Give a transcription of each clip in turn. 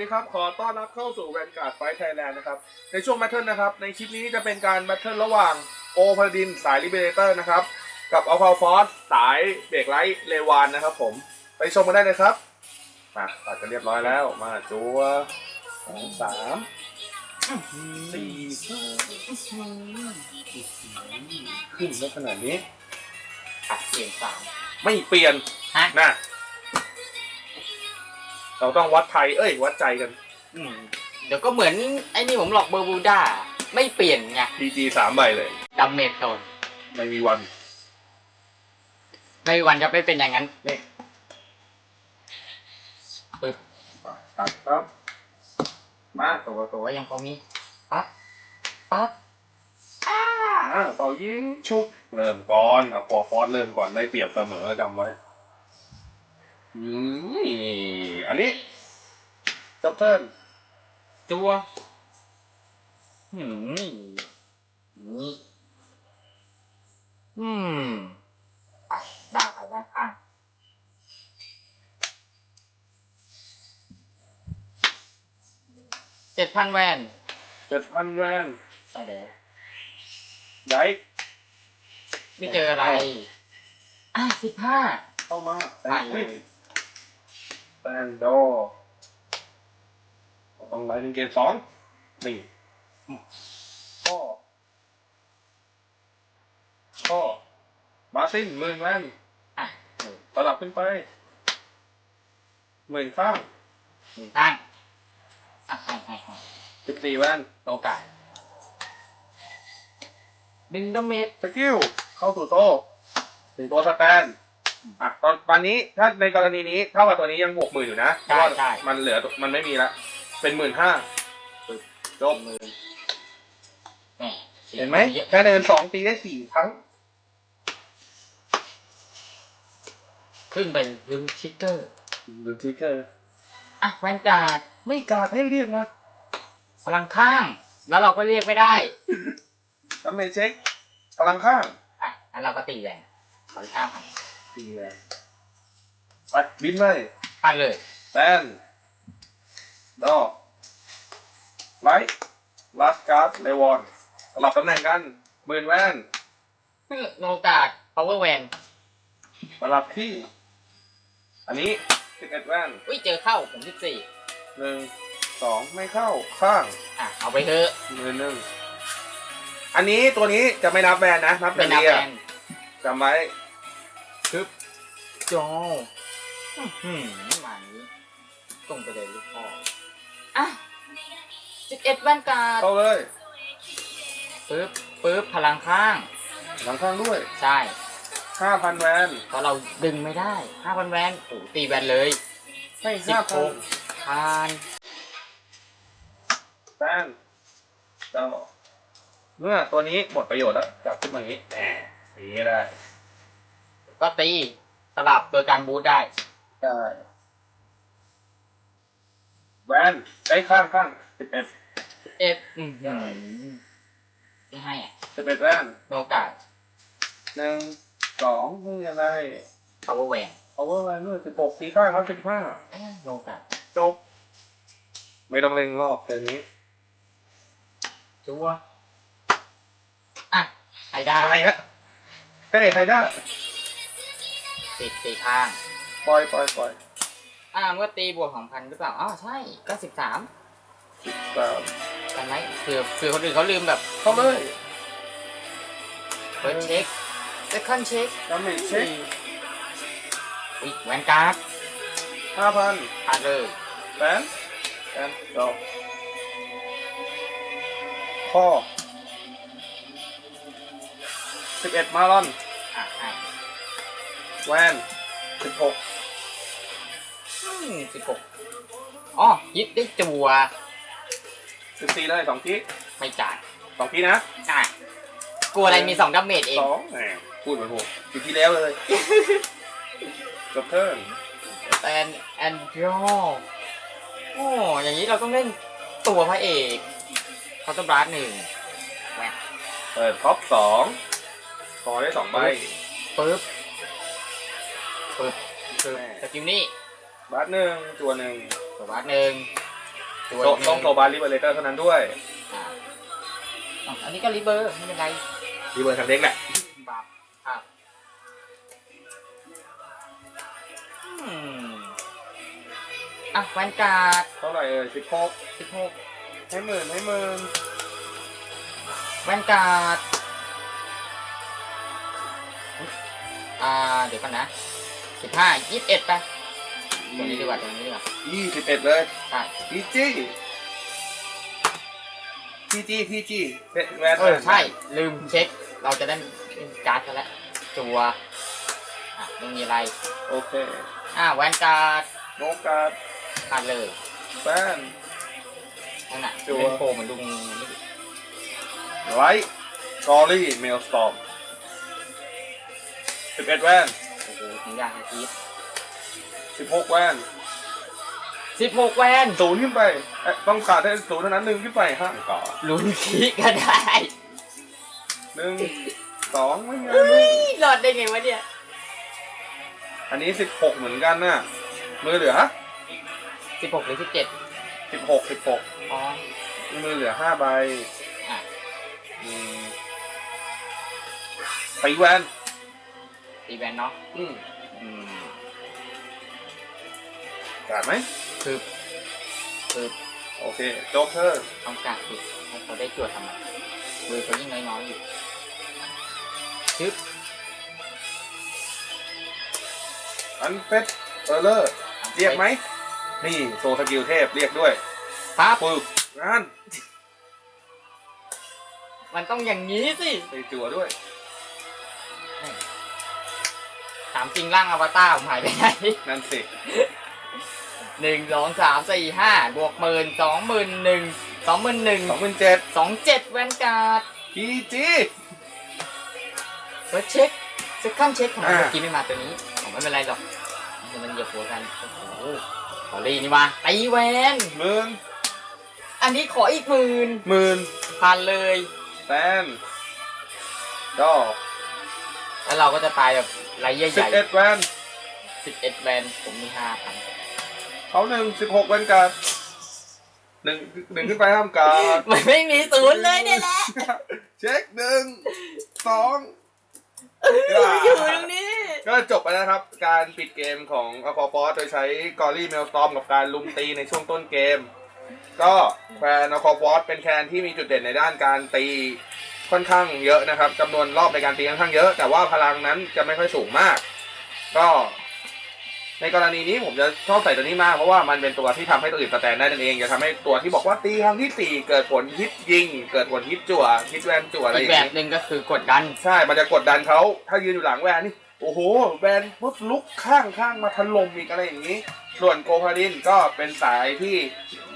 ดีครับ ขอต้อนรับเข้าสู่แวนการ์ดไฟไทยแลนด์นะครับ ในช่วงแบทเทิลนะครับ ในคลิปนี้จะเป็นการแบทเทิลระหว่างโอพาดินสายลิเบเรเตอร์นะครับ กับอัลฟาฟอสสายเบรกไลท์เลวานนะครับผม ไปชมกันได้เลยครับ มาตัดกันเรียบร้อยแล้ว มาจัวสองสามสี่ห้าขึ้นแล้วขนาดนี้อะเสียงสามไม่เปลี่ยนฮะนะ เราต้องวัดไทยเอ้ย วัดใจกันอืมเดี๋ยวก็เหมือนไอ้นี่ผมหลอกเบอร์บูด้าไม่เปลี่ยนไง PG สามใบเลย ดัมเมจโซนไม่มีวันไม่มีวันจะไม่เป็นอย่างนั้นนี่ปึ๊บตัดครับมาตัวตัวยังพอมีปั๊บปั๊บอ่าเป่ายิงชุบเริ่มก่อนเอาปอฟอสเริ่มก่อนได้เปรียบเสมอจำไว้ อืมอันนี้จับเทิร์นจัวหืมนี่อืมอะได้แล้วอะเจ็ดพันแวนเจ็ดพันแวนใช่แล้วไดไม่เจออะไร อะสิบห้าเข้ามาแต อะนขึ้นแตนโดต้องไลน์เป็นเกมสองนี่ข้อข้อมาสิ้นหมื่นแวนอะสลับขึ้นไปหมื่นข้างหนึ่งตั้งอะให้ให้ให้สิบสี่แวนโอกาสดึงดาเมจสกิลเข้าสู่โซ่ถึงตัวสแตน อะตอนตอนนี้ถ้าในกรณีนี้เท่ากับตัวนี้ยังบวกหมื่นอยู่นะเพราะว่ามันเหลือมันไม่มีละเป็นหมื่นห้าจบมือแหมเห็นไหมแค่เดินสองตีได้สี่ครั้ง ขึ้นไปดึงชิกเกอร์ดูทิกเกอร์อะแวนการ์ดไม่กาดให้เรียกนะพลังข้าง แล้วเราก็เรียกไม่ได้ทำไมเช็คพลังข้างอะงั้นเราก็ตีแรงขอข้าม ตีเลยไปบินเลยไปเลยแตนดอกไลท์ลัสการ์ดเลวอนสลับตำแหน่งกันหมื่นแวนโอกาส power แวนสลับที่ อันนี้สิบเอ็ดแวนอุ้ยเจอเข้าผมสิบสี่หนึ่งสองไม่เข้าข้างอะเอาไปเถอะหมื่นหนึ่งอันนี้ตัวนี้จะไม่นับแวนนะนับไม่แต่นับเรียแวนจำไว้ คึบจออืมมานี้ตรงไปเลยลูกพ่ออะสิบเอ็ดแวนการ์ดเข้าเลยปึ๊บปึ๊บพลังข้าง หลังข้างด้วยใช่ห้าพันแวนเพราะเราดึงไม่ได้ห้าพันแวนโอ้โหตีแวนเลยให้สิบห้าหพันกพันแวนเจ้าเมื่อตัวนี้หมดประโยชน์แล้วจับขึ้นมาอย่างนี้แหมอย่างนี้ได้ ก็ตีสลับโดยการบูทได้ได้แวนได้ข้างข้างสิบเอ็ดเอ็ดอืมไม่ให้อะสิบเอ็ดแวนโอกาสหนึ่งสองนี่อะไร power แวนเอาเวอร์แวนด้วยสิบหกตีข้างครับสิบห้าโอกาสจบ ไม่ต้องเล่นรอบเดี๋ยวนี้จัวอะไอ้ได้อะไรฮะเฮ้ยใครได้ ติดตีข้าง ปล่อยปล่อยปล่อยอ่าเมื่อตีบวกของพันหรือเปล่าอ๋อใช่ก็สิบสามสามกันไหมเผื่อเผื่อคนอื่นเขาลืมแบบเข้าเลยเฟิร์สเช็คเซคันด์เช็คดาเมจเช็คอุ้ยแวนการ์ดห้าพันผ่านเลยแวนแวนดอกข้อสิบเอ็ดมาลอนอะให้ แวนสิบหกสิบหกอ๋อยิบได้จัวสิบสี่เลยสองทีไม่จ่ายสองทีนะอะกลัวอะไรมีสองดาเมจเองสองแหมพูดเหมือนผมอยู่ที่แล้วเลยจบเทิร์นแต่แอนดรอโอ้อย่างนี้เราต้องเล่นตัวพระเอกคาร์ตบลัสหนึ่งแหวกเปิดท็อปสองคอได้สองใบปึ๊บ ปึ๊บปึ๊บสกิลนี่บัตหนึ่งตัวหนึ่งตัวบลัสหนึ่งตัวโซหนึ่ต้องโซบาริเบเลเตอร์เท่านั้นด้วยอ่าอ๋ออันนี้ก็รีเบอร์ไม่เป็นไรรีเวิร์สทางเด็กแหละบาปอะอืมอะแวนการ์ดเท่าไหร่เอ่ยสิบหกสิบหกให้หมื่นให้หมื่นแวนการ์ดอ่า เดี๋ยวกันนะ สิบห้ายี่สิบเอ็ดไปตรงนี้ดีกว่าตรงนี้ดีกว่ายี่สิบเอ็ดเลยใช่พีจีพีจีพีจีแวนเออใช่ ลืมเช็ค เราจะได้เป็นการ์ดกันแล้วจัวอะไม่มีอะไร โอเค อะแวนการ์ดโนการ์ดขาดเลยแฟนนั่นน่ะจัวเป็นโพเหมือนลุงนี่ไรกอรี่เมลสตอมสิบเอ็ดแวนโอ้โหถึงยากนะทีสิบหกแวนสิบหกแวนศูนย์ขึ้นไปเอ๊ะต้องขาดให้ศูนย์เท่านั้นหนึ่งขึ้นไปห้าก่อนลุ้นคีก็ได้หนึ่งสองไม่ไงเฮ้ยหลอดได้ไงวะเนี่ยอันนี้สิบหกเหมือนกันน่ะมือเหลือสิบหกหรือสิบเจ็ดสิบหกสิบหกอ๋อ มือเหลือห้าใบอะ อืมตีแวน ตีแวนเนาะอืมอืมขาดไหมคือคือโอเคโจ๊กเธอร์ต้องการคือให้เขาได้จวดทำไมมือเขายิ่งน้อยๆอยู่ชึบอันเฟสเออร์เลอร์เรียกไหม นี่โซสกิลเทพเรียกด้วยปั๊บปึกงานมันต้องอย่างนี้สิไปจั่วด้วย ถามจริงร่างอวตารผมหายไปไหนนั่นสิหนึ่งสองสามสี่ห้าบวกหมื่นสองหมื่นหนึ่งสองหมื่นหนึ่งสองหมื่นเจ็ดสองเจ็ดแวนการ์ดพีจีเฟิร์สเช็คเซคันเช็คของมันอ่าเมื่อกี้ไม่มาตัวนี้ผมไม่เป็นไรหรอกมันมันเหยียบหัวกันโอ้โหขอรีนี่มาตีแวนหมื่นอันนี้ขออีกหมื่นหมื่นพันเลยแฟนดอ แล้วเราก็จะตายแบบไรเยี่ยสิบใหญ่เอ็ดแวนสิบเอ็ดแวนผมมีห้าพันเขาหนึ่งสิบหกแวนการ์ดหนึ่งหนึ่งขึ้นไปห้ามการ์ดมันไม่มีศูนย์เลยเนี่ยแหละเช็คหนึ่งสอง อยู่ตรงนี้ ก็จบไปแล้วนะครับ การปิดเกมของ a q u a f o r c e โดยใช้กอรี่เมลสตอมกับการลุมตีในช่วงต้นเกม ก็แคน a q u a f o r c e เป็นแคนที่มีจุดเด่นในด้านการตี ค่อนข้างเยอะนะครับจำนวนรอบในการตีค่อนข้างเยอะ แต่ว่าพลังนั้นจะไม่ค่อยสูงมาก ก็ ในกรณีนี้ผมจะชอบใส่ตัวนี้มากเพราะว่ามันเป็นตัวที่ทำให้ตัวอื่นสแตนได้นั่นเองจะทำให้ตัวที่บอกว่าตีครั้งที่สี่เกิดผลฮิตยิง เกิดผลฮิตจั่วฮิตแวนจั่วอะไรออีกย่างแบบนี้หนึ่งก็คือกดดัน ใช่ มันจะกดดันเขาถ้ายืนอยู่หลังแวนนี่โอ้โหแวนปุ๊บลุกข้างข้างมาถล่มอีกอะไรอย่างนี้ ส่วนโกพาดินก็เป็นสายที่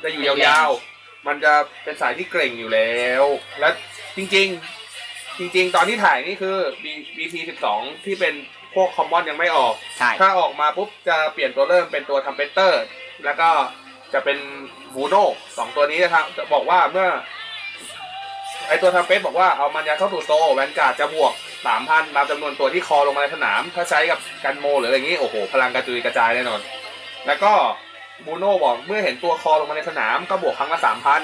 จะอยู่ยาวๆ มันจะเป็นสายที่เกร่งอยู่แล้ว และ จริงๆ จริง ๆ ตอนที่ถ่ายนี่คือ B- BP 12 ที่เป็นพวกคอมมอนยังไม่ออก ใช่ ถ้าออกมาปุ๊บจะเปลี่ยนตัวเริ่มเป็นตัวทัมเปเตอร์ แล้วก็จะเป็นบูโน่สองตัวนี้นะครับจะบอกว่าเมื่อ ไอตัวทัมเปสบอกว่าเอามันยาเข้าสู่โซแวนการ์ดจะบวกสามพันตามจำนวนตัวที่คอลงมาในสนาม ถ้าใช้กับกันโมหรืออะไรอย่างนี้ โอ้โห พลังกระจุยกระจายแน่นอน แล้วก็บูโน่บอกเมื่อเห็นตัวคอลงมาในสนามก็บวกครั้งละสามพัน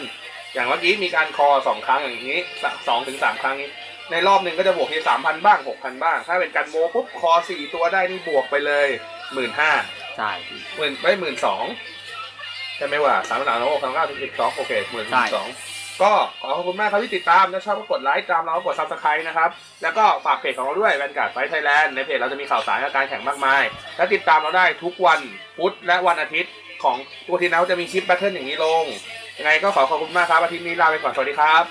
อย่างเมื่อกี้มีการคอสองครั้งอย่างนี้สองถึงสามครั้งนี้ ในรอบหนึ่งก็จะบวกที่สามพันบ้างหกพันบ้าง ถ้าเป็นกันโมปุ๊บคอสี่ตัวได้นี่บวกไปเลยหมื่นห้าใช่หมื่นไปหมื่นสองใช่ไหมว่าสามสามโอ้สามเก้าถึงสิบสองโอเคหมื่นสองก็ขอขอบคุณมากครับที่ติดตามถ้าชอบก็กดไลค์ตามเราก็กดซับสไครต์นะครับ แล้วก็ฝากเพจของเราด้วยแวนการ์ดไฟไทยแลนด์ในเพจเราจะมีข่าวสารการแข่งมากมาย และติดตามเราได้ทุกวันพุธและวันอาทิตย์ของตัวทีนเราจะมีคลิปแบทเทิลอย่างนี้ลง ยังไงก็ขอขอบคุณมากครับอาทิตย์นี้ลาไปก่อนสวัสดีครับ